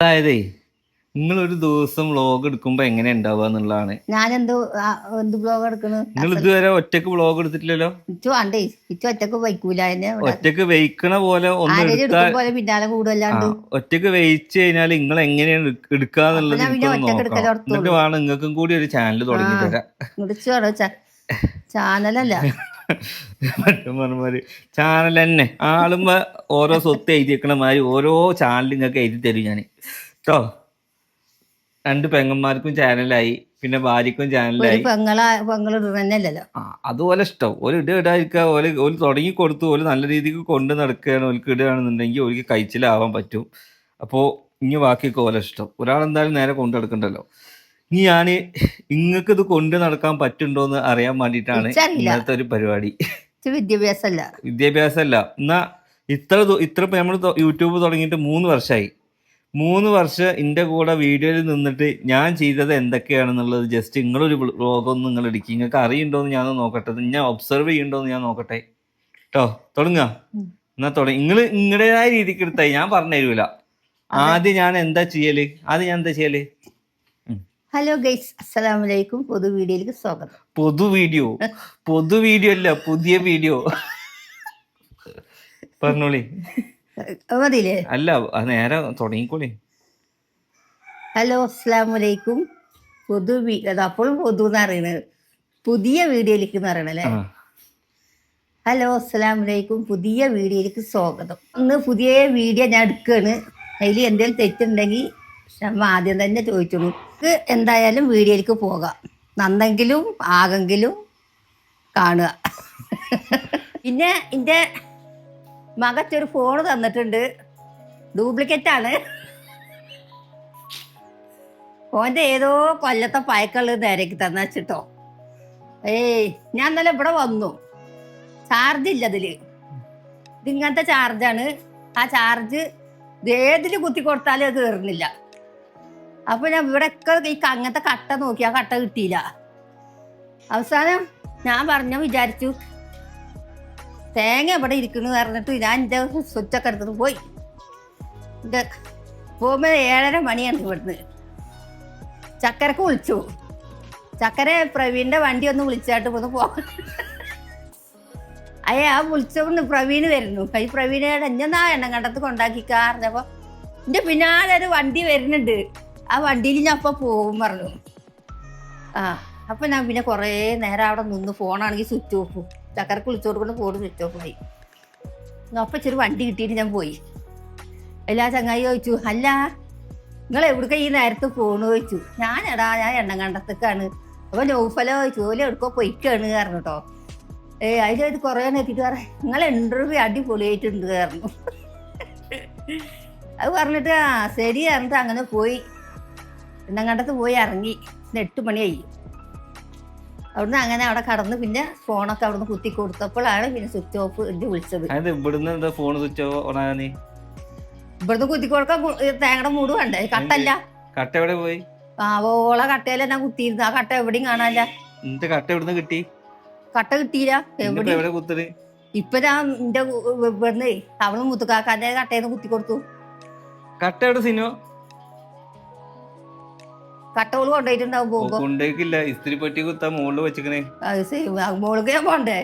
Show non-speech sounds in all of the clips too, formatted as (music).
അതായതേ നിങ്ങൾ ഒരു ദിവസം വ്ളോഗ് എടുക്കുമ്പോ എങ്ങനെ ഉണ്ടാവുക എന്നുള്ളതാണ്. ഞാൻ എന്ത് എന്ത് ബ്ലോഗ് എടുക്കണ്? നിങ്ങൾ ഇതുവരെ ഒറ്റയ്ക്ക് വ്ളോഗ് എടുത്തിട്ടില്ലല്ലോ? ഇച്ചു വേണ്ടേ? ഇച്ചു ഒറ്റയ്ക്ക് വയ്ക്കൂല ഒറ്റയ്ക്ക് വെയിക്കണ പോലെ പോലെ പിന്നാലെ ഒറ്റയ്ക്ക് വെയിച്ച് കഴിഞ്ഞാൽ നിങ്ങൾ എങ്ങനെയാണ് എടുക്കുക ഒറ്റയ്ക്ക് എന്നിട്ട് വേണം നിങ്ങൾക്കും കൂടി ഒരു ചാനൽ തുടങ്ങി തരാം ഇടിച്ചു (laughs) വേണോ പറഞ്ഞ പറഞ്ഞമാതിരി ചാനൽ തന്നെ ആളുമ്പോ ഓരോ സ്വത്ത് എഴുതി വെക്കണ മാതിരി ഓരോ ചാനൽ നിങ്ങൾക്ക് എഴുതി തരും ഞാൻ കേട്ടോ രണ്ട് പെങ്ങന്മാർക്കും ചാനലായി പിന്നെ ഭാര്യക്കും ഒരു ചാനലായി അതുപോലെ ഇഷ്ടം. ഒരു ഇട ഇടാതിരിക്കുക ഓൽ ഓൽ തുടങ്ങി കൊടുത്തു. ഓൽ നല്ല രീതിക്ക് കൊണ്ട് നടക്കുകയാണ്. ഓൽക്ക് ഇടുകയാണെന്നുണ്ടെങ്കിൽ ഓൽക്ക് കഴിച്ചിലാവാൻ പറ്റും. അപ്പോൾ ഇനി ബാക്കിയൊക്കെ ഓല ഇഷ്ടം. ഒരാൾ എന്തായാലും നേരെ കൊണ്ടു നടക്കണ്ടല്ലോ. ഇനി ഞാൻ ഇങ്ങക്ക് ഇത് കൊണ്ട് നടക്കാൻ പറ്റുണ്ടോ എന്ന് അറിയാൻ വേണ്ടിയിട്ടാണ്. ഇന്നത്തെ ഒരു പരിപാടി. ഇത് വിദ്യാഭ്യാസമല്ല വിദ്യാഭ്യാസമല്ല എന്നാ ഇത്ര ദു- ഇത്ര നമ്മൾ യൂട്യൂബ് തുടങ്ങിയിട്ട് മൂന്ന് വർഷമായി മൂന്ന് വർഷം എന്റെ കൂടെ വീഡിയോയിൽ നിന്നിട്ട് ഞാൻ ചെയ്തത് എന്തൊക്കെയാണെന്നുള്ളത് ജസ്റ്റ് നിങ്ങളൊരു വ്ളോഗൊന്നും നിങ്ങൾ ഇടിക്കുക നിങ്ങൾക്ക് അറിയുണ്ടോന്ന് ഞാൻ നോക്കട്ടെ. ഞാൻ ഒബ്സർവ് ചെയ്യണ്ടോന്ന് ഞാൻ നോക്കട്ടെ. കേട്ടോ തുടങ്ങ. ഉം. എന്നാ തുടങ്ങി നിങ്ങൾ നിങ്ങളുടേതായ രീതിക്ക് എടുത്തായി. ഞാൻ പറഞ്ഞു തരൂല. ആദ്യം ഞാൻ എന്താ ചെയ്യൽ? ആദ്യം ഞാൻ എന്താ ചെയ്യൽ? ഹലോ ഗൈസ് അസ്സലാമു വലൈക്കും പൊതു വീഡിയോയിലേക്ക് സ്വാഗതം. പൊതു വീഡിയോ. പൊതു വീഡിയോ അല്ല പുതിയ വീഡിയോ. പറഞ്ഞോളി. മതിയില്ലേ? അല്ല നേരെ തുടങ്ങിക്കോളി. ഹലോ അസ്സലാമു വലൈക്കും പൊതു അത് അപ്പോഴും പൊതു എന്ന് അറിയണത് പുതിയ വീഡിയോയിലേക്ക് എന്ന് പറയണല്ലേ ഹലോ അസ്സലാമു വലൈക്കും പുതിയ വീഡിയോയിലേക്ക് സ്വാഗതം. ഇന്ന് പുതിയ വീഡിയോ ഞാൻ എടുക്കുകയാണ് അതിൽ എന്തെങ്കിലും തെറ്റുണ്ടെങ്കിൽ ആദ്യം തന്നെ ചോദിച്ചോളൂ. എന്തായാലും വീഡിയോയിലേക്ക് പോകാം. നന്നെങ്കിലും ആകെങ്കിലും കാണുക. പിന്നെ എന്റെ മകച്ചൊരു ഫോൺ തന്നിട്ടുണ്ട്. ഡ്യൂപ്ലിക്കേറ്റ് ആണ്. ഓന്റെ ഏതോ കൊല്ലത്തെ പയക്കൾ നേരേക്ക് തന്ന വെച്ചിട്ടോ. ഏയ് ഞാൻ ഇന്നലെ ഇവിടെ വന്നു. ചാർജ് ഇല്ല അതിൽ ഇത് ഇങ്ങനത്തെ ചാർജാണ് ആ ചാർജ് ഏതിൽ കുത്തി കൊടുത്താലും അത് കയറുന്നില്ല അപ്പൊ ഞാൻ ഇവിടെ ഒക്കെ ഈ അങ്ങനത്തെ കട്ട നോക്കി. ആ കട്ട കിട്ടിയില്ല. അവസാനം ഞാൻ പറഞ്ഞു വിചാരിച്ചു തേങ്ങ എവിടെ ഇരിക്കുന്നു പറഞ്ഞിട്ട് ഞാൻ എന്റെ സ്വിച്ചൊക്കെ എടുത്തിട്ട് പോയി. എന്റെ പോകുമ്പോൾ ഏഴര മണിയാണ് ഇവിടുന്ന്. ചക്കരക്ക് വിളിച്ചു. ചക്കര പ്രവീണിന്റെ വണ്ടി ഒന്ന് വിളിച്ചായിട്ട് ഒന്ന് പോകണം അയ്യ ആ വിളിച്ചോണ്ട് പ്രവീണ് വരുന്നു. കൈ പ്രവീണയുടെ എന്നാ എണ്ണം കണ്ടത്ത് കൊണ്ടാക്കിക്കാറിഞ്ഞപ്പോ എന്റെ പിന്നാലെ ഒരു വണ്ടി വരുന്നുണ്ട്. ആ വണ്ടിയിൽ ഞാൻ അപ്പൊ പോകും പറഞ്ഞു. ആ അപ്പൊ ഞാൻ പിന്നെ കുറേ നേരം അവിടെ നിന്ന് ഫോണാണെങ്കിൽ സ്വിച്ച് ഓഫ് ചക്കരക്ക് വിളിച്ചു കൊടുക്കുന്ന ഫോൺ സ്വിച്ച് ഓഫ് ആയി. അപ്പൊ ചെറു വണ്ടി കിട്ടിയിട്ട് ഞാൻ പോയി. എല്ലാ ചങ്ങായി ചോദിച്ചു അല്ല നിങ്ങൾ എവിടേക്കാ ഈ നേരത്തെ ഫോണ് ചോദിച്ചു. ഞാൻ എടാ ഞാൻ എണ്ണം കണ്ടത്തേക്കാണ് അപ്പൊ നൗഫല ചോദിച്ചു ഓല എടുക്കോ പൊയ്ക്കാണ്? കാരണം കേട്ടോ ഏ അതിൽ ഇത് കുറേ എത്തിയിട്ട് പറ നിങ്ങൾ ഇന്റർവ്യൂ അടിപൊളിയായിട്ടുണ്ട് കാരണം അത് പറഞ്ഞിട്ട് ആ ശരി പറഞ്ഞിട്ട് അങ്ങനെ പോയി. എണ്ണങ്കണ്ടത്ത് പോയി ഇറങ്ങി. പിന്നെ എട്ട് മണിയായി. അവിടുന്ന് അങ്ങനെ അവിടെ കടന്ന് പിന്നെ ഫോണൊക്കെ അവിടുന്ന് കുത്തി കൊടുത്തപ്പോഴാണ് പിന്നെ സ്വിച്ച് ഓഫ് ഇത് വിളിച്ചത്. ഇവിടുന്ന് എന്താ ഫോൺ സ്വിച്ച് ഓണാകാനി ഇവിടുന്ന് കുത്തി കൊടുക്കാൻ തേങ്ങയുടെ മൂട് വേണ്ടേ? കട്ടല്ല. കട്ട എവിടെ പോയി? ആ ഓള കട്ടയില ഞാൻ കുത്തിയിരുന്നു. ആ കട്ട എവിടെയും കാണാനില്ല. എന്നിട്ട് കട്ട എവിടുന്ന് കിട്ടി? കട്ട കിട്ടിയില്ല. എവിടെ ഇപ്പൊ ഞാൻ എന്റെ ഇവിടുന്ന് അവൾ മുത്തുക്കാക്കാന്റെ കട്ടയിൽ കുത്തി കൊടുത്തു. കട്ട എവിടെ സിനോ? കട്ടകൾ കൊണ്ടുപോയിട്ടുണ്ടാവും പോകുമ്പോ. കൊണ്ടേക്കില്ല ഇസ്തിരി പറ്റി കുത്താ മുകളിൽ വെച്ചിക്കണേ. മോൾക്ക് ഞാൻ പോണ്ടേ?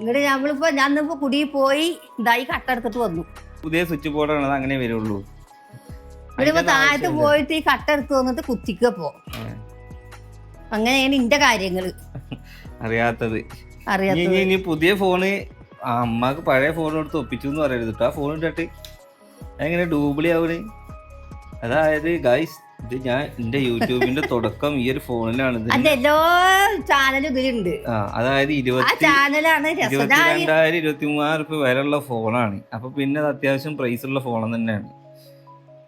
ഇങ്ങോട്ട് നമ്മളിപ്പോ ഞാൻ ഇപ്പൊ കുടി പോയി ഇതായി കട്ടെടുത്തിട്ട് വന്നു. പുതിയ സ്വിച്ച് ബോർഡാണ് ആണ് അങ്ങനെ വരുള്ളൂ. താഴത്ത് പോയിട്ട് ഈ കട്ടെടുത്ത് വന്നിട്ട് കുത്തിക്കപ്പോ പോ അങ്ങനെയാണ് ഇന്റെ കാര്യങ്ങൾ. അറിയാത്തത്. ഇനി ഇനി പുതിയ ഫോണ് അമ്മയ്ക്ക് പഴയ ഫോൺ എടുത്ത് ഒപ്പിച്ചു എന്ന് പറയരുത് ആ ഫോൺ ഇട്ടിട്ട് എങ്ങനെ ഡൂബിളി ആവണ്? അതായത് ഗൈസ് ഇത് ഞാൻ എന്റെ യൂട്യൂബിന്റെ തുടക്കം ഈ ഒരു ഫോണിലാണ്. എല്ലാ ചാനലും ഇതിലുണ്ട്. ആ അതായത് ആ ഇരുപത്തി ചാനലാണ് രസനായി ഇരുപത്തിരണ്ടായിരം ഇരുപത്തി മൂവായിരം റുപ്യ വിലയുള്ള ഫോണാണ്. അപ്പൊ പിന്നെ അത് അത്യാവശ്യം പ്രൈസ് ഉള്ള ഫോൺ തന്നെയാണ്.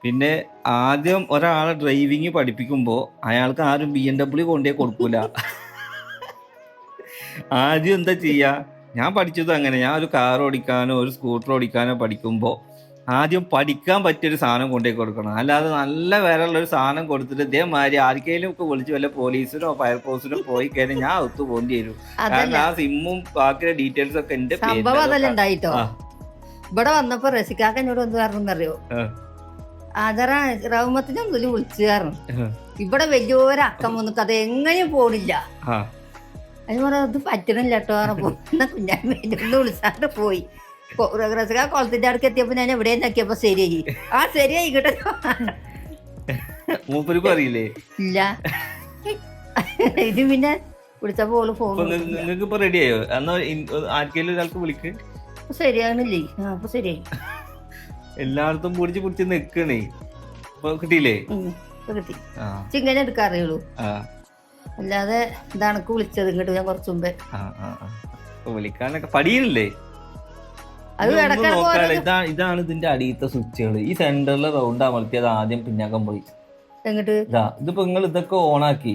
പിന്നെ ആദ്യം ഒരാളെ ഡ്രൈവിംഗ് പഠിപ്പിക്കുമ്പോൾ അയാൾക്ക് ആരും ബി എം ഡബ്ല്യു കൊണ്ടേ കൊടുക്കൂല. ആദ്യം എന്താ ചെയ്യാ? ഞാൻ പഠിച്ചത് അങ്ങനെ. ഞാൻ ഒരു കാർ ഓടിക്കാനോ ഒരു സ്കൂട്ടർ ഓടിക്കാനോ പഠിക്കുമ്പോൾ ആദ്യം പഠിക്കാൻ പറ്റിയൊരു സാധനം കൊണ്ടേ കൊടുക്കണം. അല്ലാതെ നല്ല വിലയുള്ള ഒരു സാധനം കൊടുത്തിട്ട് ഇതേമാതിരി ആർക്കെങ്കിലും ഒക്കെ വിളിച്ച് വല്ല പോലീസിനോ ഫയർഫോഴ്സിനോ പോയി കഴിഞ്ഞാൽ ഞാൻ ഒത്തു പോകേണ്ടി വരും. കാരണം ആ സിമ്മും ബാക്കിയുള്ള ഡീറ്റെയിൽസ് ഒക്കെ എന്റെ ഉണ്ടായിട്ടോ? ഇവിടെ വന്നപ്പോ റസിക്കാക്ക എന്നോട് എന്ത് പറഞ്ഞറിയോ അറിയോ അതറ റൗമത്തിന്റെ മുതൽ വിളിച്ചു കാരണം ഇവിടെ വലിയൊരു അക്കം വന്നിട്ട് അത് എങ്ങനെയും പോണില്ല. ആ. അതിന് പറയാം ഇത് പറ്റണില്ല കേട്ടോ കുഞ്ഞാൻ വിളിച്ചാണ്ട് പോയി. റസിക കുളത്തിന്റെ അടുക്ക് എത്തിയപ്പോ ഞാൻ എവിടെ നോക്കിയപ്പോ ശരിയായി. ആ ശരിയായി കേട്ടോ മൂപ്പർക്ക് അറിയില്ലേ? ഇല്ല. ഇത് പിന്നെ വിളിച്ചപ്പോ ഓൾ ഫോൺ നിങ്ങൾക്ക് ഇപ്പൊ റെഡിയായോ എന്നാ ആർക്കെങ്കിലും ഒരാൾക്ക് വിളിക്ക്. ശരിയാകുന്നില്ലേ ആ അപ്പൊ ശരിയായി. എല്ലായിടത്തും പിടിച്ച് പിടിച്ച് നിക്കണേ. ഇപ്പൊ കിട്ടിയില്ലേ? കിട്ടി. ചിങ്ങനെ എടുക്കാറിയുള്ളൂ അല്ലാതെ ഇതാണ് എനിക്ക് വിളിച്ചത് ഇങ്ങോട്ട് ഞാൻ കുറച്ചു മുമ്പേ. വിളിക്കാനൊക്കെ പഠിയുന്നില്ലേ ഇതാണ് ഇതാണ് ഇതിന്റെ അടിയത്തെ സ്വിച്ചുകൾ ഈ സെന്ററിലെ റൗണ്ട് അമർത്തിയത് ആദ്യം പിന്നാക്കം പോയി. എങ്ങോട്ട് ഇതാ ഇതിപ്പോ നിങ്ങൾ ഇതൊക്കെ ഓണാക്കി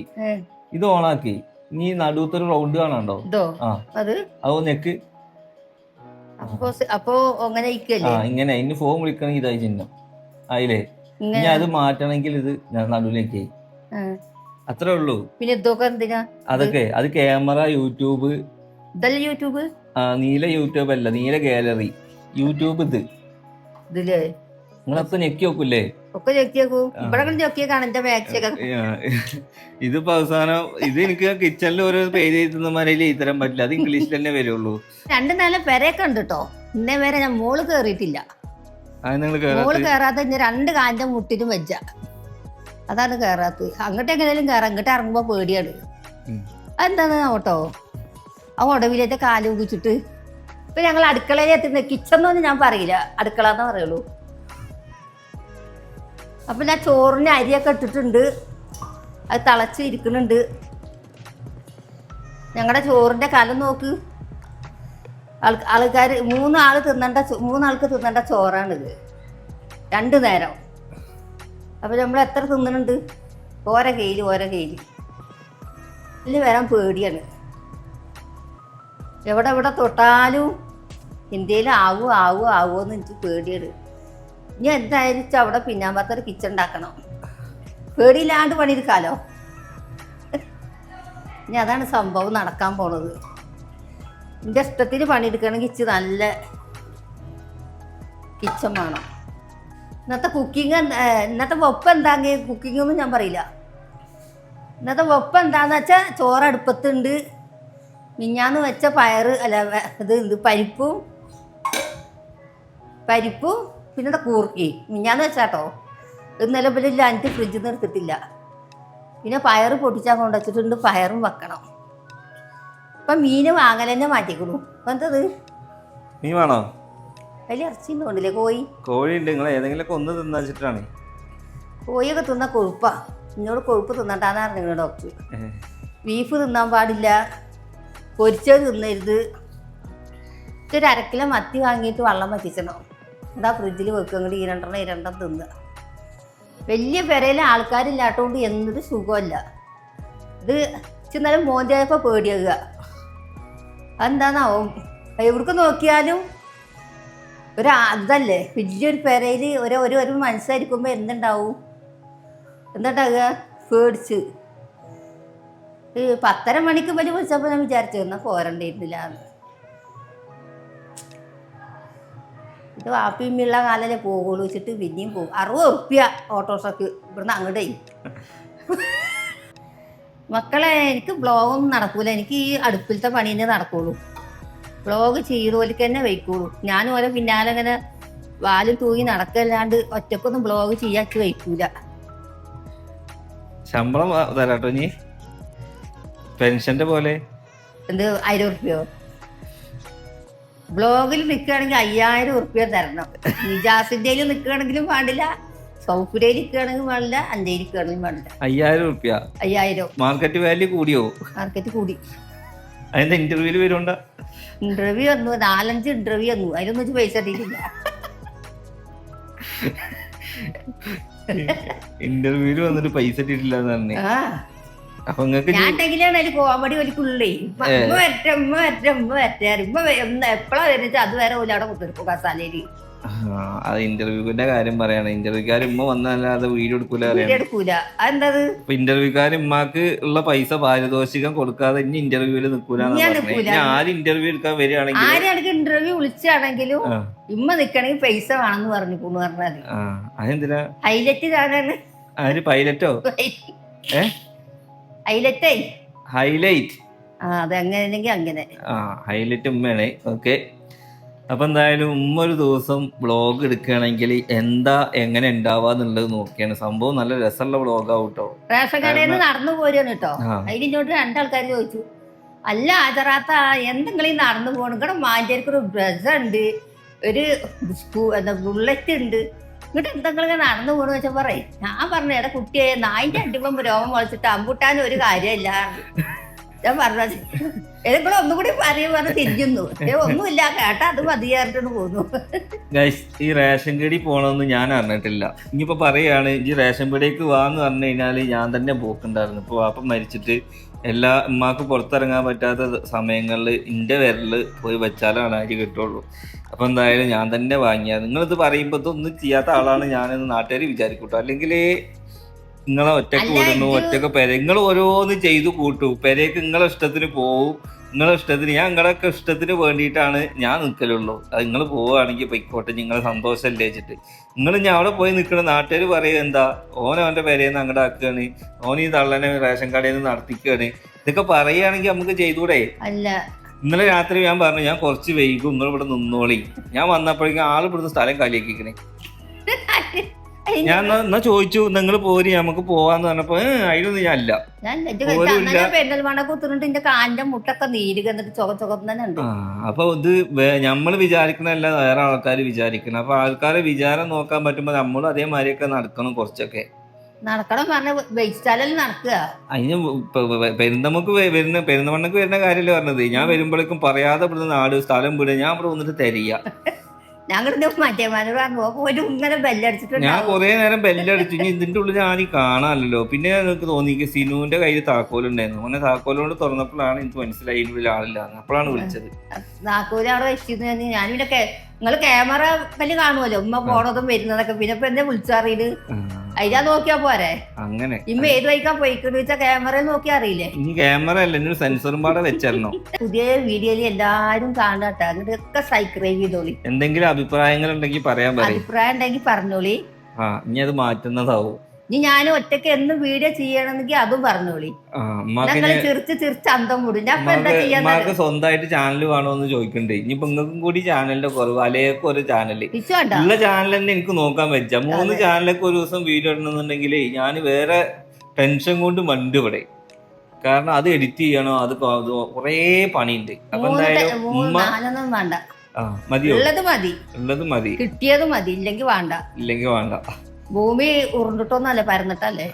ഇത് ഓണാക്കി നീ നടുവത്തെ ഒരു റൗണ്ട് കാണാണ്ടോ ആ. അത്? അത് നെക്ക് അപ്പൊ അങ്ങനെ ആ ഇങ്ങനെ. ഇനി ഫോൺ വിളിക്കണമെങ്കിൽ ഇതായി ചിഹ്നം. ആയില്ലേ ഇനി അത് മാറ്റണമെങ്കിൽ ഇത് ഞാൻ നടുവിലേക്ക്. അത്രേ ഉള്ളൂ. പിന്നെ ഇതൊക്കെ എന്തിനാ? അതൊക്കെ. അത് ക്യാമറ യൂട്യൂബ്. ഇതല്ലേ യൂട്യൂബ്? ആ, നീല യൂട്യൂബ് അല്ല നീല ഗാലറി യൂട്യൂബ് ഇത്. ഇതില്ലേ നിങ്ങളപ്പോ ഞെക്കി നോക്കൂലേ ഒക്കെ ഇവിടെ എന്റെ ഇതിപ്പോ അവസാനം ഇത് എനിക്ക് കിച്ചണിൽ ഓരോ പേര് എഴുതുന്നമാരിൽ ഇത്തരം പറ്റില്ല. അത് ഇംഗ്ലീഷിൽ തന്നെ വരുള്ളൂ. രണ്ട് നില പെരയൊക്കെ ഉണ്ട് കേട്ടോ ഇന്നേ വരെ ഞാൻ മോൾ കേറിയിട്ടില്ല. മോൾ കേറാത്ത രണ്ട് കാഞ്ഞ മുട്ടിനും വെച്ച അതാണ് കേറാത്തത്. അങ്ങോട്ട് എങ്ങനെയാലും കേറാം. അങ്ങോട്ട് ഇറങ്ങുമ്പോ പേടിയാണ്. അതെന്താന്ന് നോട്ടോ ആ ഒടവിലത്തെ കാലൂകിച്ചിട്ട് ഇപ്പൊ ഞങ്ങൾ അടുക്കളയിൽ എത്തുന്ന കിച്ചൺ എന്നൊന്നും ഞാൻ പറയില്ല. അടുക്കള എന്ന് പറയുള്ളൂ. അപ്പൊ ഞാൻ ചോറിന് അരിയൊക്കെ ഇട്ടിട്ടുണ്ട്. അത് തിളച്ച് ഇരിക്കുന്നുണ്ട്. ഞങ്ങളുടെ ചോറിന്റെ കലം നോക്ക്. ആൾക്കാർ മൂന്നാൾ തിന്നേണ്ട മൂന്നാൾക്ക് തിന്നേണ്ട ചോറാണിത്. രണ്ടു നേരം. അപ്പൊ നമ്മൾ എത്ര തിന്നുന്നുണ്ട് ഓരോ കയ്യിൽ ഓരോ കയ്യിൽ ഇതിൽ വരാൻ പേടിയാണ്. എവിടെ എവിടെ തൊട്ടാലും ഇന്ത്യയിൽ ആവോ ആവോ ആവോ എന്ന് എനിക്ക് പേടിയുണ്ട് ഇനി എന്തായാലും അവിടെ പിന്നാമ്പത്തൊരു കിച്ചൺ ഉണ്ടാക്കണം പേടിയില്ലാണ്ട് പണിയെടുക്കാലോ? ഇനി അതാണ് സംഭവം നടക്കാൻ പോണത്. എന്റെ ഇഷ്ടത്തിന് പണിയെടുക്കണമെങ്കിൽ ഇച്ച് നല്ല കിച്ചൺ വേണം. ഇന്നത്തെ കുക്കിംഗ് ഇന്നത്തെ വെപ്പ് എന്താണെങ്കിൽ കുക്കിംഗ് ഒന്നും ഞാൻ പറയില്ല. ഇന്നത്തെ വെപ്പ് എന്താണെന്ന് വെച്ചാൽ ചോറ് അടുപ്പത്തുണ്ട് മിഞ്ഞാന്ന് വെച്ച പയറ് അല്ല ഇത് ഇത് പരിപ്പും പരിപ്പും പിന്നെ എന്താ കൂർക്കി മിഞ്ഞാന്ന് വെച്ചാട്ടോ ഇന്നലെ പിന്നെ എനിക്ക് ഫ്രിഡ്ജിൽ നിന്ന് എടുത്തിട്ടില്ല. പിന്നെ പയറ് പൊട്ടിച്ചാൽ കൊണ്ടുവച്ചിട്ടുണ്ട് പയറും വെക്കണം. ഇപ്പം മീൻ വാങ്ങൽ തന്നെ മാറ്റിക്കണു അപ്പം എന്തത്? മീൻ വേണോ? അതിൽ ഇറച്ചി തോന്നില്ലേ കോഴി? കോഴി ഉണ്ട് നിങ്ങൾ ഏതെങ്കിലുമൊക്കെ ഒന്ന് തിന്നാ വെച്ചിട്ടാണ്. കോഴിയൊക്കെ തിന്ന കൊഴുപ്പാ. എന്നോട് കൊഴുപ്പ് തിന്നണ്ടാന്ന് പറഞ്ഞു ഡോക്ടർ. ബീഫ് തിന്നാൻ പാടില്ല. പൊരിച്ചത് തിന്നരുത്. ഒരു അരക്കിലോ മത്തി വാങ്ങിയിട്ട് വെള്ളം വറ്റിച്ചണം. എന്താ ഫ്രിഡ്ജിൽ വെക്കുക അങ്ങോട്ട് ഈ രണ്ടെണ്ണം ഈ രണ്ടെണ്ണം തിന്നുക വലിയ പെരയിലെ ആൾക്കാരില്ലാത്തതുകൊണ്ട് എന്തൊരു സുഖമല്ല ഇത് ചെന്നാലും മോന്തിയായപ്പോൾ പേടിയാകുക അതെന്താന്നാവും? എവിടേക്ക് നോക്കിയാലും ഒരു അതല്ലേ വലിയൊരു പെരയിൽ ഒരു ഒരു മനസ്സായിരിക്കുമ്പോൾ എന്തുണ്ടാവും? എന്തുണ്ടാകുക പേടിച്ച്. പത്തര മണിക്ക് വലിയ വിളിച്ചപ്പോൾ ഞാൻ വിചാരിച്ചു എന്നാൽ പോരണ്ടിരുന്നില്ല ഇത് വാപ്പിമ്മിയുള്ള കാലല്ലേ പോകുള്ളൂ വെച്ചിട്ട് പിന്നെയും പോകും അറുപത് ഉറുപ്പ്യ ഓട്ടോറിക്ഷക്ക് ഇവിടുന്ന് അങ്ങോട്ടേ മക്കളെ എനിക്ക് ബ്ലോഗൊന്നും നടക്കൂല. എനിക്ക് ഈ അടുപ്പിലത്തെ പണി തന്നെ നടക്കുള്ളൂ. ബ്ലോഗ് ചെയ്തോലിക്ക് തന്നെ വയ്ക്കുള്ളൂ. ഞാനും ഓരോ പിന്നാലെ അങ്ങനെ വാലും തൂങ്ങി നടക്കല്ലാണ്ട് ഒറ്റക്കൊന്നും ബ്ലോഗ് ചെയ്യാക്കി വയ്ക്കൂല. ശമ്പളം തരാട്ടോ നീ പെൻഷന്റെ പോലെ. എന്ത് ആയിരം ഉറുപ്പ്യോ? ബ്ലോഗിൽ നിൽക്കുകയാണെങ്കിൽ അയ്യായിരം ഉറുപ്പ്യ തരണം. നിജാസിന്റെയിൽ നിൽക്കുകയാണെങ്കിലും പാടില്ല സൗഫിരയിൽ നിൽക്കുകയാണെങ്കിലും പാടില്ല അഞ്ചയിൽ നിൽക്കുകയാണെങ്കിലും പാടില്ല അയ്യായിരം ഉറുപ്പ്യ. അയ്യായിരം. മാർക്കറ്റ് വാല്യൂ കൂടിയോ? മാർക്കറ്റ് കൂടി. അതിന്റെ ഇന്റർവ്യൂൽ വരുണ്ട ഇന്റർവ്യൂ വന്നു. നാലഞ്ച് ഇന്റർവ്യൂ വന്നു. അതിലൊന്നും വെച്ച് പൈസ കിട്ടിയിട്ടില്ല. (laughs) ഇന്റർവ്യൂൽ വന്നിട്ട് പൈസ ഇട്ടിട്ടില്ല എന്ന് പറഞ്ഞു അപ്പൊ ഞാൻ ഉണ്ടെങ്കിലാണ് അതിൽ കോമഡി വലിക്കുള്ളേ ഉമ്മ വരട്ടെ ഉമ്മ വരട്ടെ ഉമ്മ വരട്ടെ. ഉമ്മ എപ്പോഴാ വരുന്നത്? അതുവരെ ഓല അവിടെ കൊടുത്തിരിക്കും കസാലയിൽ ആ, അത് ഇന്റർവ്യൂവിന്റെ കാര്യം പറയാണ്. ഇന്റർവ്യൂക്കാർ ഉമ്മ വന്നല്ലാതെ വീഡിയോ എടുക്കൂല എടുക്കൂല. അതെന്തത്? ഇന്റർവ്യൂക്കാർ ഉമ്മാക്ക് ഉള്ള പൈസ പാരിതോഷികം കൊടുക്കാതെ ഇനി ഇന്റർവ്യൂവിൽ നിൽക്കൂല. ആര് ഇന്റർവ്യൂ എടുക്കാൻ വരികയാണെങ്കിൽ ആരെയാണെങ്കിൽ ഇന്റർവ്യൂ വിളിച്ചാണെങ്കിലും ഉമ്മ നിക്കണെങ്കിൽ പൈസ വേണമെന്ന് പറഞ്ഞു കൂണ് പറഞ്ഞാൽ അതെന്തിനാ? ഹൈലൈറ്റ് ഞാനാണ് ആര് പൈലറ്റോ? ഏ? ഹൈലൈറ്റേ ഹൈലൈറ്റ്. ആ അത് അങ്ങനെയാണെങ്കിൽ അങ്ങനെ. ആ ഹൈലൈറ്റ് ഉമ്മയാണ്. ഓക്കെ. അപ്പൊ എന്തായാലും ഉമ്മ ഒരു ദിവസം ബ്ലോഗ് എടുക്കുകയാണെങ്കിൽ എന്താ എങ്ങനെ ഉണ്ടാവാന്നുള്ളത് നോക്കിയാണ്. സംഭവം നല്ല രസമുള്ള ബ്ലോഗ് കേട്ടോ റേഷൻ കടയിൽ നിന്ന് നടന്നു പോരുകയാണ് കേട്ടോ ആ. അതിന് ഇങ്ങോട്ട് രണ്ടാൾക്കാർ ചോദിച്ചു. അല്ല ആചറാത്ത എന്തെങ്കിലും നടന്നു പോകണം ഇവിടെ മാഞ്ചേരിക്ക് ഒരു ബ്രസ് ഉണ്ട്. ഒരു ബുള്ളറ്റ് ഉണ്ട്. ഇങ്ങോട്ട് എന്തെങ്കിലും നടന്നു പോണു വെച്ചാൽ പറയും ഞാൻ പറഞ്ഞു എടാ കുട്ടിയെ നായിന്റെ അടിപ്പം രോമം മുളച്ചിട്ട് അമ്പൂട്ടാൻ ഒരു കാര്യമില്ല. ഞാൻ പറഞ്ഞത് ഏതെങ്കിലും ഒന്നുകൂടി പറയും പറഞ്ഞ് തിരിഞ്ഞു ഒന്നുമില്ല കേട്ടാ അത് മതിയായിട്ട് പോന്നു. ഈ റേഷൻ കടി പോണെന്ന് ഞാൻ അറിഞ്ഞിട്ടില്ല. ഇനിയിപ്പോ പറയാണ് ഈ റേഷൻ പീടിയേക്ക് വാന്ന് പറഞ്ഞു കഴിഞ്ഞാൽ ഞാൻ തന്നെ പോക്കുണ്ടായിരുന്നു. ഇപ്പൊ വാപ്പ മരിച്ചിട്ട് എല്ലാ ഉമ്മാക്ക് പുറത്തിറങ്ങാൻ പറ്റാത്ത സമയങ്ങളിൽ എന്റെ വിരൽ പോയി വെച്ചാലാണ് അരി കിട്ടുള്ളൂ. അപ്പോൾ എന്തായാലും ഞാൻ തന്നെ വാങ്ങിയ നിങ്ങളിത് പറയുമ്പോൾ ഇതൊന്നും ചെയ്യാത്ത ആളാണ് ഞാനെന്ന് നാട്ടുകാർ വിചാരിക്കൂട്ടോ. അല്ലെങ്കിൽ നിങ്ങളെ ഒറ്റയ്ക്ക് വിടുന്നു ഒറ്റയ്ക്ക് പെര നിങ്ങൾ ഓരോന്ന് ചെയ്തു കൂട്ടു. പെരയ്ക്ക് നിങ്ങളെ ഇഷ്ടത്തിന് പോവും. നിങ്ങളെ ഇഷ്ടത്തിന് ഞാൻ നിങ്ങളൊക്കെ ഇഷ്ടത്തിന് വേണ്ടിയിട്ടാണ് ഞാൻ നിൽക്കലുള്ളൂ അത് നിങ്ങൾ പോവുകയാണെങ്കിൽ പൊയ്ക്കോട്ടെ നിങ്ങളെ സന്തോഷം വെച്ചിട്ട്. നിങ്ങൾ ഞാൻ അവിടെ പോയി നിൽക്കണ നാട്ടുകാർ പറയുക എന്താ ഓൻ അവന്റെ പെരേന്ന് അങ്ങോട്ട് ആക്കുകയാണ് ഓൻ ഈ തള്ളനെ റേഷൻ കടയിൽ നിന്ന് നടത്തിക്കുകയാണ് ഇതൊക്കെ പറയുകയാണെങ്കിൽ നമുക്ക് ചെയ്തൂടെ അല്ല ഇന്നലെ രാത്രി ഞാൻ പറഞ്ഞു ഞാൻ കുറച്ച് വൈകും നിങ്ങൾ ഇവിടെ നിന്നോളി. ഞാൻ വന്നപ്പോഴേക്കും ആൾ ഇവിടുന്ന് സ്ഥലം കാലിയാക്കിക്കണേ ഞാൻ എന്നാ- ചോദിച്ചു നിങ്ങൾ പോരി നമുക്ക് പോവാന്ന് പറഞ്ഞപ്പോ അതിലൊന്നും ഞാൻ അല്ല അപ്പൊ ഇത് നമ്മൾ വിചാരിക്കണല്ല വേറെ ആൾക്കാർ വിചാരിക്കണം. അപ്പൊ ആൾക്കാരെ വിചാരം നോക്കാൻ പറ്റുമ്പോ നമ്മളും അതേമാതിരിയൊക്കെ നടക്കണം കുറച്ചൊക്കെ. നടക്കണം പറഞ്ഞ വെയിച്ചാലിൽ നടക്കുക? അതിന് പെരുന്തമക്ക് വരുന്ന പെരുന്തമണ്ണക്ക് വരുന്ന കാര്യമല്ലേ പറഞ്ഞത്. ഞാൻ വരുമ്പോഴേക്കും പറയാതെ ഇവിടുന്ന് നാട് സ്ഥലം വിടുക ഞാൻ ഇവിടെ വന്നിട്ട് തരിക. (laughs) ഞങ്ങളുടെ മറ്റേമാര് പറഞ്ഞു "ഓ, ഒരു ഇങ്ങനെ ഞാൻ കൊറേ നേരം ബെല്ലടിച്ചു. ഇനി ഇതിന്റെ ഉള്ളിൽ ഞാൻ ആരും കാണാനല്ലോ പിന്നെ എനിക്ക് തോന്നി സിനുവിന്റെ കയ്യിൽ താക്കോലുണ്ടായിരുന്നു അങ്ങനെ താക്കോലോട് തുറന്നപ്പോഴാണ് എനിക്ക് മനസ്സിലായി. ഇതിന്റെ ഉള്ളിൽ ആളില്ല അപ്പോഴാണ് വിളിച്ചത്. നാക്കൂര് അവിടെ വെച്ചിരുന്നു ഞാൻ പിന്നെ നിങ്ങൾ ക്യാമറ കല്ല് കാണുമല്ലോ. ഉമ്മ പോണതും വരുന്നതൊക്കെ. പിന്നെ ഇപ്പൊ എന്നെ വിളിച്ചറിയത് ആ, അതിലാ നോക്കിയാ പോരെ? അങ്ങനെ. ഇമ്മ ഏത് വഴിക്കാ പോയിക്കൊണ്ട് വെച്ചാ ക്യാമറ നോക്കി അറിയില്ലേ? ഇനി ക്യാമറ അല്ല ഇനി സെൻസറും പാടെ വെച്ചായിരുന്നു (laughs) പുതിയ വീഡിയോയിൽ എല്ലാരും കാണാട്ടെ. അങ്ങനെയൊക്കെ സബ്സ്ക്രൈബ് ചെയ്തോളി. എന്തെങ്കിലും അഭിപ്രായങ്ങൾ ഉണ്ടെങ്കിൽ പറയാൻ പറയും. അഭിപ്രായം ഉണ്ടെങ്കിൽ പറഞ്ഞോളി. ആ ഇനി അത് മാറ്റുന്നതാവും. ഇനി ഞാൻ ഒറ്റയ്ക്ക് എന്നും വീഡിയോ ചെയ്യണമെങ്കിൽ അതും പറഞ്ഞോളി. ഞങ്ങൾ ചിരിച്ച് ചിരിച്ച് അന്തം കൂടും ഞാൻ ഇപ്പൊ എന്താ ഉമ്മാക്ക് ചെയ്യാൻ ഉമ്മാക്ക് സ്വന്തമായിട്ട് ചാനൽ വേണോന്ന് ചോദിക്കണ്ടേ. ഇനിയിപ്പോ നിങ്ങൾക്കും കൂടി ചാനലിന്റെ കുറവ്. അലേക്കും ഒരു ചാനൽ ഉള്ള ചാനൽ തന്നെ എനിക്ക് നോക്കാൻ വെച്ച മൂന്ന് ചാനലൊക്കെ ഒരു ദിവസം വീഡിയോ ഇടണമെന്നുണ്ടെങ്കിൽ ഞാൻ വേറെ ടെൻഷൻ കൊണ്ട് മണ്ട് ഇവിടെ. കാരണം അത് എഡിറ്റ് ചെയ്യണോ അത് കൊറേ പണിയുണ്ട്. അപ്പൊ എന്തായാലും വേണ്ട. ഉള്ളത് മതി. ഉള്ളത് മതി. കിട്ടിയത് മതി. ഇല്ലെങ്കിൽ വേണ്ട. ഇല്ലെങ്കിൽ വേണ്ട. ഭൂമി ഉരുണ്ടിട്ടൊന്നല്ല പരന്നിട്ടല്ലേ?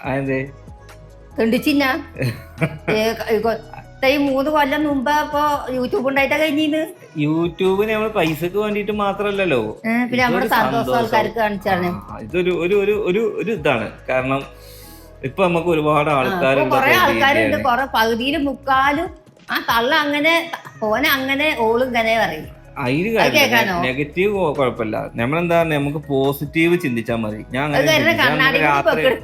തെണ്ടിച്ചിന്ന? (laughs) ഈ മൂന്ന് കൊല്ലം മുമ്പ് അപ്പൊ യൂട്യൂബ് ഉണ്ടായിട്ടാ കഴിഞ്ഞിന്ന്? യൂട്യൂബ് നമ്മൾ പൈസക്ക് വേണ്ടിട്ട് മാത്രല്ലല്ലോ. പിന്നെ നമ്മുടെ സന്തോഷം. ആൾക്കാർക്ക് കാണിച്ചാണ്. ഇതൊരു ഒരു ഒരു ഒരു ഒരു ഇതാണ്. കാരണം ഇപ്പൊ നമുക്ക് ഒരുപാട് ആൾക്കാരുണ്ട് കൊറേ ആൾക്കാരുണ്ട്. കൊറേ പകുതിയിലും മുക്കാലും ആ തള്ള അങ്ങനെ ഓനെ അങ്ങനെ ഓളും ഇങ്ങനെ പറയും. അതിന് കാര്യം? നെഗറ്റീവ് കുഴപ്പമില്ല നമ്മളെന്താ നമുക്ക് പോസിറ്റീവ് ചിന്തിച്ചാൽ മതി. ഞാൻ അങ്ങനെ രാത്രി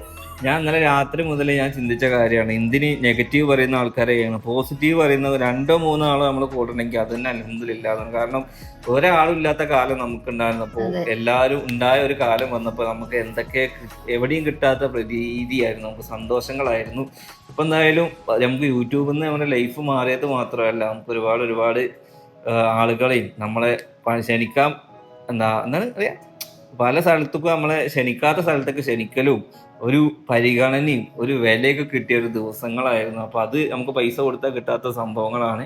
ഞാൻ ഇന്നലെ രാത്രി മുതൽ ഞാൻ ചിന്തിച്ച കാര്യമാണ്. എന്തിന് നെഗറ്റീവ് പറയുന്ന ആൾക്കാരെ ചെയ്യണം? പോസിറ്റീവ് പറയുന്ന രണ്ടോ മൂന്നോ ആളോ നമ്മൾ കൂട്ടണമെങ്കിൽ അത് തന്നെ അലഹമില്ലാതാണ് കാരണം ഒരാളും ഇല്ലാത്ത കാലം നമുക്ക് ഉണ്ടായിരുന്നപ്പോൾ. എല്ലാവരും ഉണ്ടായ ഒരു കാലം വന്നപ്പോൾ നമുക്ക് എന്തൊക്കെ എവിടെയും കിട്ടാത്ത പ്രതീതിയായിരുന്നു. നമുക്ക് സന്തോഷങ്ങളായിരുന്നു. ഇപ്പം എന്തായാലും നമുക്ക് യൂട്യൂബിൽ നിന്ന് നമ്മുടെ ലൈഫ് മാറിയത് മാത്രമല്ല നമുക്ക് ഒരുപാട് ഒരുപാട് ആളുകളെയും നമ്മളെ ക്ഷണിക്കാം. എന്താ എന്താണ് അറിയാ? പല സ്ഥലത്തേക്കും നമ്മളെ ക്ഷണിക്കാത്ത സ്ഥലത്തൊക്കെ ക്ഷണിക്കലും ഒരു പരിഗണനയും ഒരു വിലയൊക്കെ കിട്ടിയ ഒരു ദിവസങ്ങളായിരുന്നു. അപ്പോൾ അത് നമുക്ക് പൈസ കൊടുത്താൽ കിട്ടാത്ത സംഭവങ്ങളാണ്.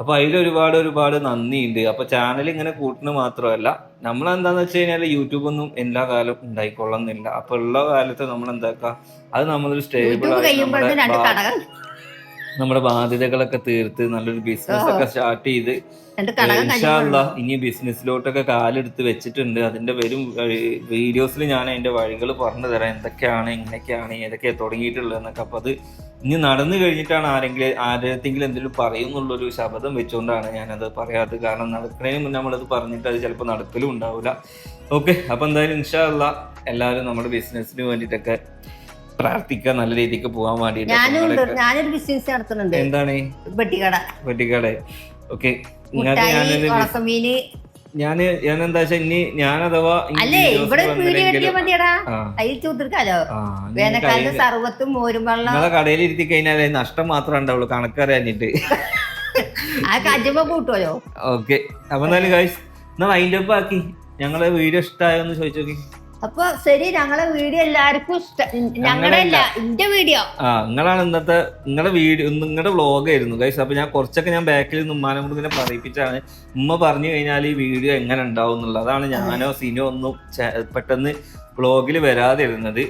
അപ്പോൾ അതിൽ ഒരുപാട് ഒരുപാട് നന്ദിയുണ്ട്. അപ്പോൾ ചാനൽ ഇങ്ങനെ കൂട്ടുന്നത് മാത്രമല്ല നമ്മൾ എന്താന്ന് വെച്ച് കഴിഞ്ഞാൽ യൂട്യൂബൊന്നും എല്ലാ കാലവും ഉണ്ടായിക്കൊള്ളുന്നില്ല. അപ്പോൾ ഉള്ള കാലത്ത് നമ്മൾ എന്താക്കുക അത് നമ്മളൊരു സ്റ്റേബിൾ ആയിട്ട് നമ്മുടെ ബാധ്യതകളൊക്കെ തീർത്ത് നല്ലൊരു ബിസിനസ് ഒക്കെ സ്റ്റാർട്ട് ചെയ്ത്. ഇനി ബിസിനസ്സിലോട്ടൊക്കെ കാലെടുത്ത് വെച്ചിട്ടുണ്ട്. അതിന്റെ വരും വീഡിയോസിൽ ഞാൻ അതിന്റെ വഴികൾ പറഞ്ഞു തരാം. എന്തൊക്കെയാണ് എങ്ങനെയൊക്കെയാണ് ഏതൊക്കെ തുടങ്ങിയിട്ടുള്ളതെന്നൊക്കെ. അപ്പൊ അത് ഇനി നടന്നു കഴിഞ്ഞിട്ടാണ് ആരെങ്കിലും ആരെങ്കിലും എന്തെങ്കിലും പറയും എന്നുള്ളൊരു ശബ്ദം വെച്ചുകൊണ്ടാണ് ഞാനത് പറയാത്തത് കാരണം നടക്കുന്നതിന് മുന്നേ നമ്മളത് പറഞ്ഞിട്ട് അത് ചിലപ്പോൾ നടക്കലും ഉണ്ടാവില്ല ഓക്കെ അപ്പൊ എന്തായാലും ഇൻഷാ അല്ലാ എല്ലാവരും നമ്മുടെ ബിസിനസ്സിന് വേണ്ടിയിട്ടൊക്കെ പ്രാർത്ഥിക്കുക നല്ല രീതിക്ക് പോകാൻ വേണ്ടിയിട്ട് ഞാനും ഞാനൊരു ബിസിനസ് നടത്തുന്നുണ്ട്. എന്താണ്? പെട്ടിക്കട വെട്ടിക്കാടെ. ഓക്കെ ഞാനൊരു ഞാൻ ഞാൻ എന്താ വെച്ചാ ഇനി ഞാൻ അഥവാ അല്ലേ ഇവിടെ വന്നില്ലെങ്കിലും- കിട്ടിയ മതിയടാ. അതിൽ ഇനി വേനൽക്കാലത്ത് സർവത്തും മോരും വെള്ളം. നിങ്ങളെ കടയിൽ ഇരുത്തി കഴിഞ്ഞാൽ നഷ്ടം മാത്രമേ ഉണ്ടാവുള്ളൂ. കണക്കറിയാനിട്ട് ആ കജുമ്പ കൂട്ടുമല്ലോ ഓക്കെ അപ്പൊ എന്നാലും ഗൈസ് എന്നാൽ വൈൻഡ് ഒപ്പം ആക്കി ഞങ്ങളെ വീഡിയോ ഇഷ്ടമായോ എന്ന് ചോദിച്ചു നോക്കി അപ്പൊ ശരി ഞങ്ങളെ വീഡിയോ എല്ലാവർക്കും ഇഷ്ടം ഞങ്ങളുടെ അല്ല എന്റെ വീഡിയോ. ആ നിങ്ങളാണ് ഇന്നത്തെ നിങ്ങളുടെ വീഡിയോ നിങ്ങളുടെ വ്ളോഗ് ആയിരുന്നു ഗൈസ് അപ്പൊ ഞാൻ കുറച്ചൊക്കെ ഞാൻ ബാക്കിൽ നിന്ന് ഉമ്മാനെ കൊണ്ട് ഇങ്ങനെ പറയിപ്പിച്ചാണ്. ഉമ്മ പറഞ്ഞു കഴിഞ്ഞാൽ ഈ വീഡിയോ എങ്ങനെ ഉണ്ടാവും എന്നുള്ളത് അതാണ് ഞാനോ സിനോ ഒന്നും പെട്ടെന്ന് വ്ളോഗിൽ വരാതെ ഇരുന്നത്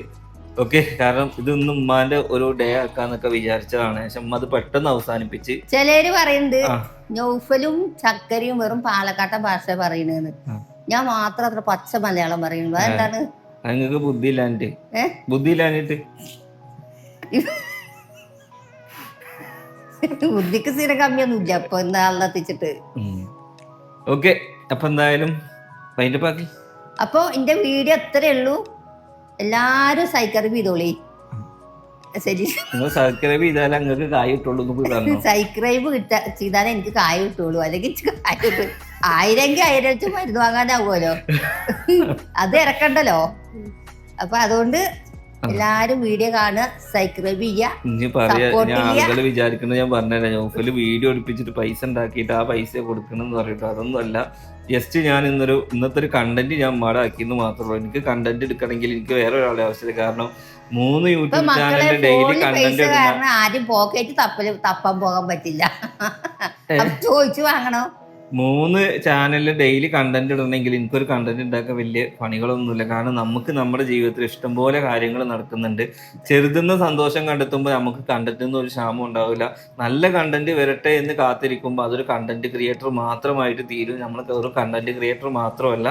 ഓക്കെ കാരണം ഇതൊന്നും ഉമ്മാന്റെ ഒരു ഡേ ആക്കാന്നൊക്കെ വിചാരിച്ചതാണ്. പക്ഷെ ഉമ്മ അത് പെട്ടെന്ന് അവസാനിപ്പിച്ച്. ചിലര് പറയുന്നുണ്ട് ആ. നൗഫലും ചക്കരയും വെറും പാലക്കാട്ട ഭാഷ പറയണെന്ന്. ആ. ഞാൻ മാത്രം അത്ര പച്ച മലയാളം പറയുന്നത് വേറെന്താണ്? അത് നിങ്ങൾക്ക് ബുദ്ധി ഇല്ലാഞ്ഞിട്ട് ബുദ്ധി ഇല്ലാഞ്ഞിട്ട് (laughs) ബുദ്ധിക്ക് സ്ഥിരം കമ്മിയൊന്നുമില്ല. അപ്പൊ എന്താ എത്തിച്ചിട്ട്? ഓക്കെ. അപ്പൊ എന്തായാലും അപ്പ് എന്റെ വീഡിയോ അത്രേ ഉള്ളൂ. എല്ലാരും സൈക്കറി ചെയ്തോളി. ശരി. സബ്സ്ക്രൈബ് ചെയ്താലേ അങ്ങക്ക് കായ് കിട്ടുള്ളൂ എന്ന് പോയി പറഞ്ഞു. സൈക്രൈബ് കിട്ട ചെയ്താലേ എനിക്ക് കായ കിട്ടുള്ളൂ. അല്ലെങ്കിൽ കായ കിട്ടും ആയിരമെങ്കിൽ ആയിരം വെച്ച് മരുന്ന് വാങ്ങാനാവുമല്ലോ. അത് ഇറക്കണ്ടല്ലോ. അപ്പൊ അതുകൊണ്ട് എല്ലാരും വീഡിയോ കാണുക സബ്സ്ക്രൈബ് ചെയ്യുക വിചാരിക്കുന്നത് ഞാൻ പറഞ്ഞുതരാം വീഡിയോ എടുപ്പിച്ചിട്ട് പൈസ ഉണ്ടാക്കിയിട്ട് ആ പൈസ കൊടുക്കണം പറഞ്ഞിട്ട് പറയട്ടോ അതൊന്നും അല്ല. ജസ്റ്റ് ഞാൻ ഇന്നൊരു ഇന്നത്തെ ഒരു കണ്ടന്റ് ഞാൻ മാടാക്കിയെന്ന് മാത്രമേ ഉള്ളൂ. എനിക്ക് കണ്ടന്റ് എടുക്കണമെങ്കിൽ എനിക്ക് വേറെ ഒരാളെ ആവശ്യമില്ല. കാരണം മൂന്ന് യൂട്യൂബ് ചാനലിന്റെ ഡെയിലി കണ്ടന്റ് ആരും പോക്കറ്റ് തപ്പൽ തപ്പാൻ പോകാൻ പറ്റില്ല. ചോദിച്ചു വാങ്ങണോ. മൂന്ന് ചാനലിൽ ഡെയിലി കണ്ടന്റ് ഇടണമെങ്കിൽ എനിക്കൊരു കണ്ടന്റ് ഉണ്ടാക്കാൻ വലിയ പണികളൊന്നുമില്ല. കാരണം നമുക്ക് നമ്മുടെ ജീവിതത്തിൽ ഇഷ്ടംപോലെ കാര്യങ്ങൾ നടക്കുന്നുണ്ട്. ചെറുതുന്ന സന്തോഷം കണ്ടെത്തുമ്പോൾ നമുക്ക് കണ്ടന്റിൽ ഒരു ക്ഷാമം ഉണ്ടാവില്ല. നല്ല കണ്ടന്റ് വരട്ടെ എന്ന് കാത്തിരിക്കുമ്പോൾ അതൊരു കണ്ടന്റ് ക്രിയേറ്റർ മാത്രമായിട്ട് തീരും. നമ്മൾ ഒരു കണ്ടന്റ് ക്രിയേറ്റർ മാത്രമല്ല.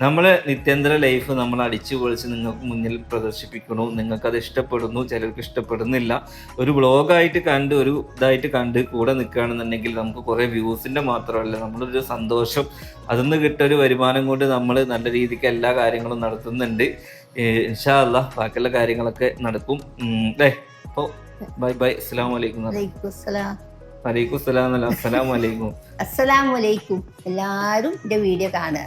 നമ്മളെ നിത്യന്തര ലൈഫ് നമ്മൾ അടിച്ചു പൊളിച്ച് നിങ്ങൾക്ക് മുന്നിൽ പ്രദർശിപ്പിക്കണു നിങ്ങൾക്കത് ഇഷ്ടപ്പെടുന്നു ചിലർക്ക് ഇഷ്ടപ്പെടുന്നില്ല. ഒരു ബ്ലോഗായിട്ട് കണ്ട് ഒരു ഇതായിട്ട് കണ്ട് കൂടെ നിൽക്കുകയാണെന്നുണ്ടെങ്കിൽ നമുക്ക് കുറേ വ്യൂസിന്റെ മാത്രമല്ല. നമ്മളൊരു സന്തോഷം. അതിൽ നിന്ന് കിട്ടൊരു വരുമാനം കൊണ്ട് നമ്മൾ നല്ല രീതിക്ക് എല്ലാ കാര്യങ്ങളും നടത്തുന്നുണ്ട്. ഇൻഷാ അല്ല ബാക്കിയുള്ള കാര്യങ്ങളൊക്കെ നടക്കും. അല്ലേ അപ്പോൾ ബൈ ബൈ. അസ്സാം വലൈക്കും വലൈക്കും അസ്സലാം വലൈക്കും അസ്സലാം വലൈക്കും അസ്സലാം വലൈക്കും എല്ലാവരും എന്റെ വീഡിയോ കാണുക.